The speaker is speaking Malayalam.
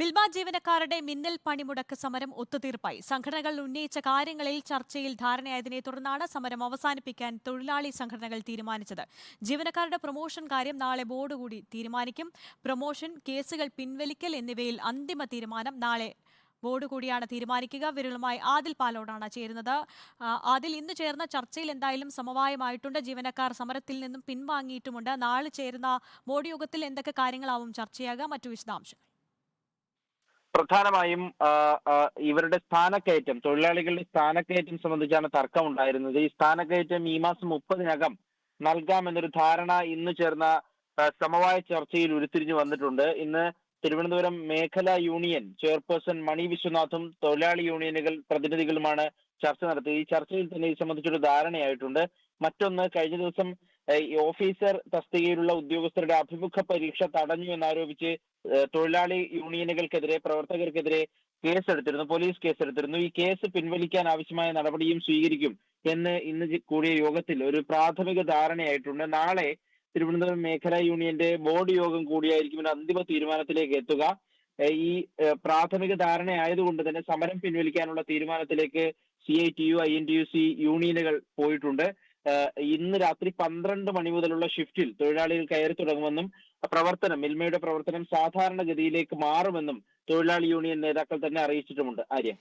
മിൽമ ജീവനക്കാരുടെ മിന്നൽ പണിമുടക്ക് സമരം ഒത്തുതീർപ്പായി. സംഘടനകൾ ഉന്നയിച്ച കാര്യങ്ങളിൽ ചർച്ചയിൽ ധാരണയായതിനെ തുടർന്നാണ് സമരം അവസാനിപ്പിക്കാൻ തൊഴിലാളി സംഘടനകൾ തീരുമാനിച്ചത്. ജീവനക്കാരുടെ പ്രൊമോഷൻ കാര്യം നാളെ ബോർഡ് കൂടി തീരുമാനിക്കും. പ്രൊമോഷൻ കേസുകൾ പിൻവലിക്കൽ എന്നിവയിൽ അന്തിമ തീരുമാനം നാളെ ബോർഡ് കൂടിയാണ് തീരുമാനിക്കുക. വിരളുമായി ആദിൽ പാലോടാണ് ചേരുന്നത്. ആദിൽ ഇന്ന് ചേർന്ന ചർച്ചയിൽ എന്തായാലും സമവായമായിട്ടുണ്ട്. ജീവനക്കാർ സമരത്തിൽ നിന്നും പിൻവാങ്ങിയിട്ടുമുണ്ട്. നാളെ ചേരുന്ന ബോർഡ് യോഗത്തിൽ എന്തൊക്കെ കാര്യങ്ങളാവും ചർച്ചയാകുക മറ്റു വിശദാംശങ്ങൾ. പ്രധാനമായും ഇവരുടെ സ്ഥാനക്കയറ്റം തൊഴിലാളികളുടെ സ്ഥാനക്കയറ്റം സംബന്ധിച്ചാണ് തർക്കം ഉണ്ടായിരുന്നത് ഈ സ്ഥാനക്കയറ്റം ഈ മാസം മുപ്പതിനകം നൽകാമെന്നൊരു ധാരണ ഇന്ന് ചേർന്ന സമവായ ചർച്ചയിൽ ഉരുത്തിരിഞ്ഞു വന്നിട്ടുണ്ട്. ഇന്ന് തിരുവനന്തപുരം മേഖലാ യൂണിയൻ ചെയർപേഴ്സൺ മണി വിശ്വനാഥും തൊഴിലാളി യൂണിയനുകൾ പ്രതിനിധികളുമാണ് ചർച്ച നടത്തിയത്. ഈ ചർച്ചയിൽ തന്നെ ഇത് സംബന്ധിച്ചൊരു ധാരണയായിട്ടുണ്ട്. മറ്റൊന്ന് കഴിഞ്ഞ ദിവസം ഈ ഓഫീസർ തസ്തികയിലുള്ള ഉദ്യോഗസ്ഥരുടെ അഭിമുഖ പരീക്ഷ തടഞ്ഞു എന്നാരോപിച്ച് തൊഴിലാളി യൂണിയനുകൾക്കെതിരെ പ്രവർത്തകർക്കെതിരെ കേസെടുത്തിരുന്നു പോലീസ് കേസെടുത്തിരുന്നു. ഈ കേസ് പിൻവലിക്കാൻ ആവശ്യമായ നടപടിയും സ്വീകരിക്കും എന്ന് ഇന്ന് കൂടിയ യോഗത്തിൽ ഒരു പ്രാഥമിക ധാരണയായിട്ടുണ്ട്. നാളെ തിരുവനന്തപുരം മേഖലാ യൂണിയന്റെ ബോർഡ് യോഗം കൂടിയായിരിക്കും ഒരു അന്തിമ തീരുമാനത്തിലേക്ക് എത്തുക. ഈ പ്രാഥമിക ധാരണ ആയതുകൊണ്ട് തന്നെ സമരം പിൻവലിക്കാനുള്ള തീരുമാനത്തിലേക്ക് C I T U I N T U C യൂണിയനുകൾ പോയിട്ടുണ്ട്. ഇന്ന് രാത്രി പന്ത്രണ്ട് മണി മുതലുള്ള ഷിഫ്റ്റിൽ തൊഴിലാളികൾ കയറി തുടങ്ങുമെന്നും പ്രവർത്തനം മിൽമയുടെ പ്രവർത്തനം സാധാരണഗതിയിലേക്ക് മാറുമെന്നും തൊഴിലാളി യൂണിയൻ നേതാക്കൾ തന്നെ അറിയിച്ചിട്ടുമുണ്ട്. ആര്യ?